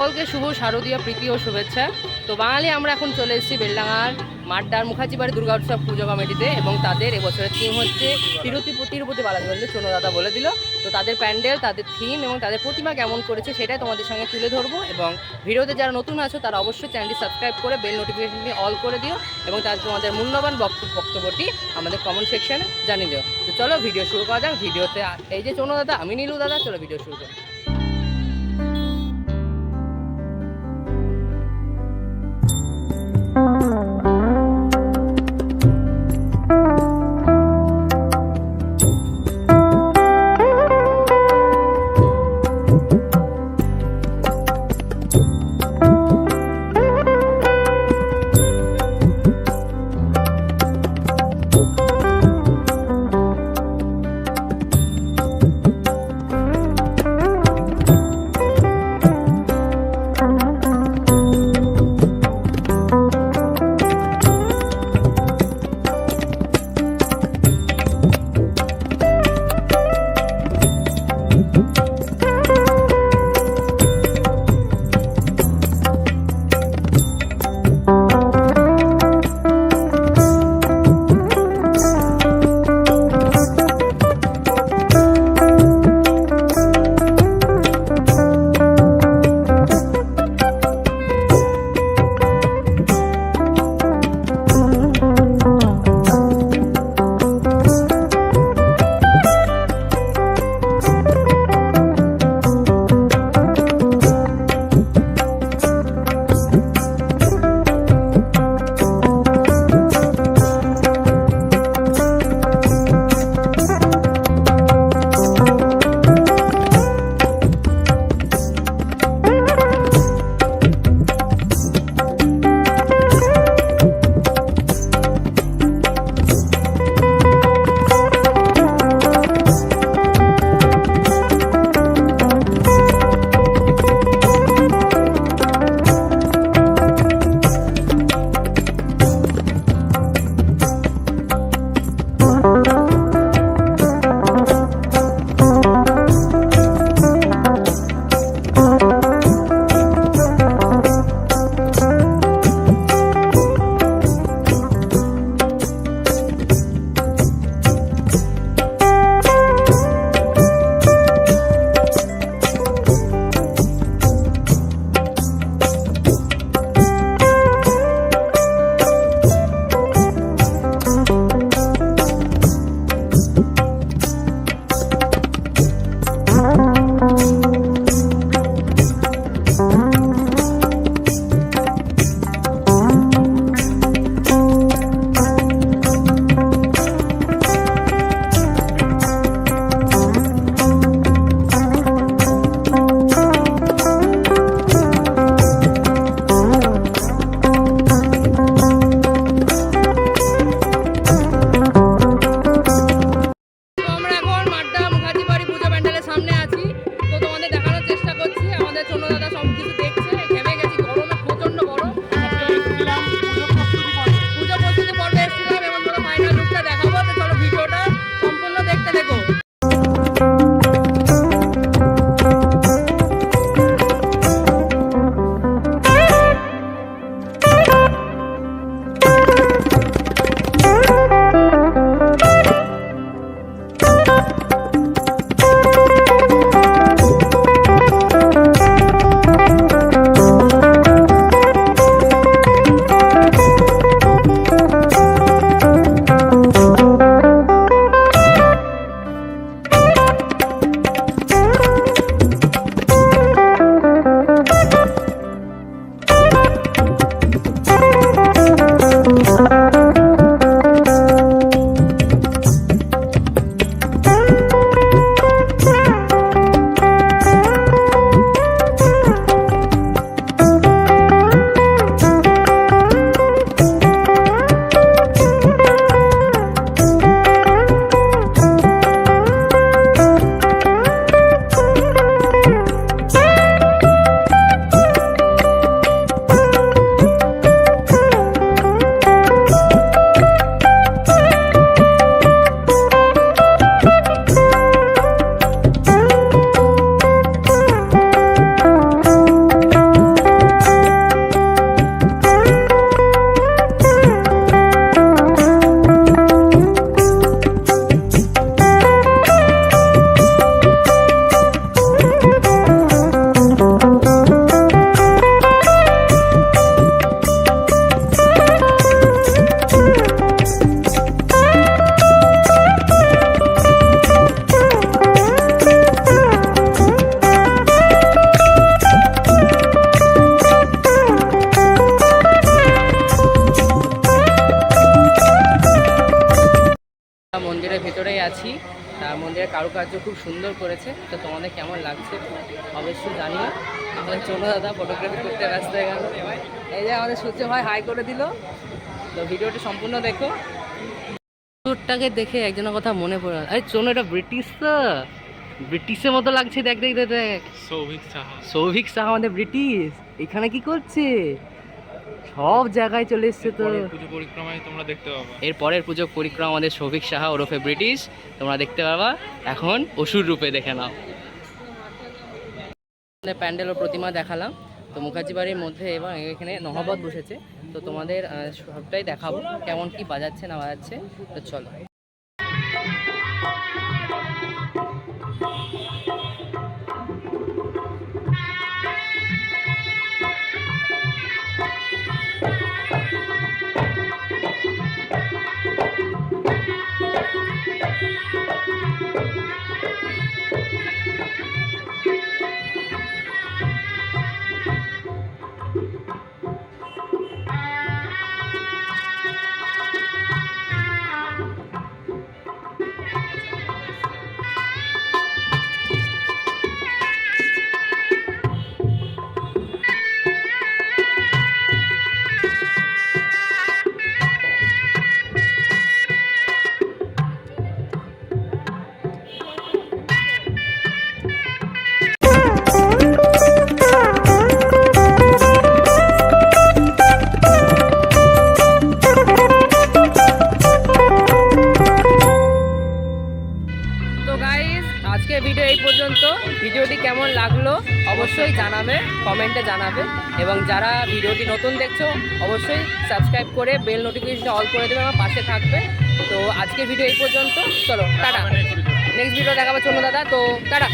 সকলকে শুভ শারদীয় প্রীতি ও শুভেচ্ছা। তো বাঙালি, আমরা এখন চলে এসেছি বেলডাঙার মাড্ডার মুখার্জি বাড়ি দুর্গা উৎসব পুজো কমিটিতে এবং তাদের এবছরের থিম হচ্ছে তিরুতি তিরুপতি বালাজি বললে চনো দাদা বলে দিল। তো তাদের প্যান্ডেল, তাদের থিম এবং তাদের প্রতিমা কেমন করেছে সেটাই তোমাদের সঙ্গে তুলে ধরবো এবং ভিডিওতে যারা নতুন আছো তারা অবশ্যই চ্যানেলটি সাবস্ক্রাইব করে বেল নোটিফিকেশনটি অল করে দিও এবং তার তোমাদের মূল্যবান বক্তব্য বক্তব্যটি আমাদের কমেন্ট সেকশনে জানিয়ে দিও। তো চলো ভিডিও শুরু করা যাক। ভিডিওতে এই যে চনো দাদা আমি নীলু দাদা, চলো ভিডিও শুরু করি। কারুকার্য খুব সুন্দর করেছে। তো তোমাদের কেমন লাগছে অবশ্যই জানিও। আমাদের চলো দাদা ফটোগ্রাফি করতে ব্যস্ত হয়ে গেল। এই যে আমাদের সূর্য ভাই হাই করে দিল। তো ভিডিওটি সম্পূর্ণ দেখো। তোরটাকে দেখে একজনের কথা মনে পড়ে আরে চলো এটা ব্রিটিশ তো ব্রিটিশের মতো লাগছে। দেখ দেখ দেখ সৌভিক সাহা। সৌভিক শাহ আমাদের ব্রিটিশ। এখানে কি করছে? সব জায়গায় চলে এসছে তো। পুজো পরিক্রমায় তোমরা দেখতে পাবে। এর পরের পুজো পরিক্রমা আমাদের সৌভিক সাহা ওরফে ব্রিটিশ। তোমরা দেখতে পাবা এখন অসুর রূপে দেখে নাও। প্যান্ডেল ও প্রতিমা দেখালাম। তো মুখার্জি বাড়ির মধ্যে এবং এখানে নহবত বসেছে। তো তোমাদের সবটাই দেখাবো। কেমন কি বাজাচ্ছে না বাজাচ্ছে তো চলো। অবশ্যই জানাবে কমেন্টে জানাবে এবং যারা ভিডিওটি নতুন দেখছ অবশ্যই সাবস্ক্রাইব করে বেল নোটিফিকেশনটা অল করে দেবে আমার পাশে থাকবে। তো আজকের ভিডিও এই পর্যন্ত চলো টাটা। Next video. দেখাবো চলো দাদা তো টাটা।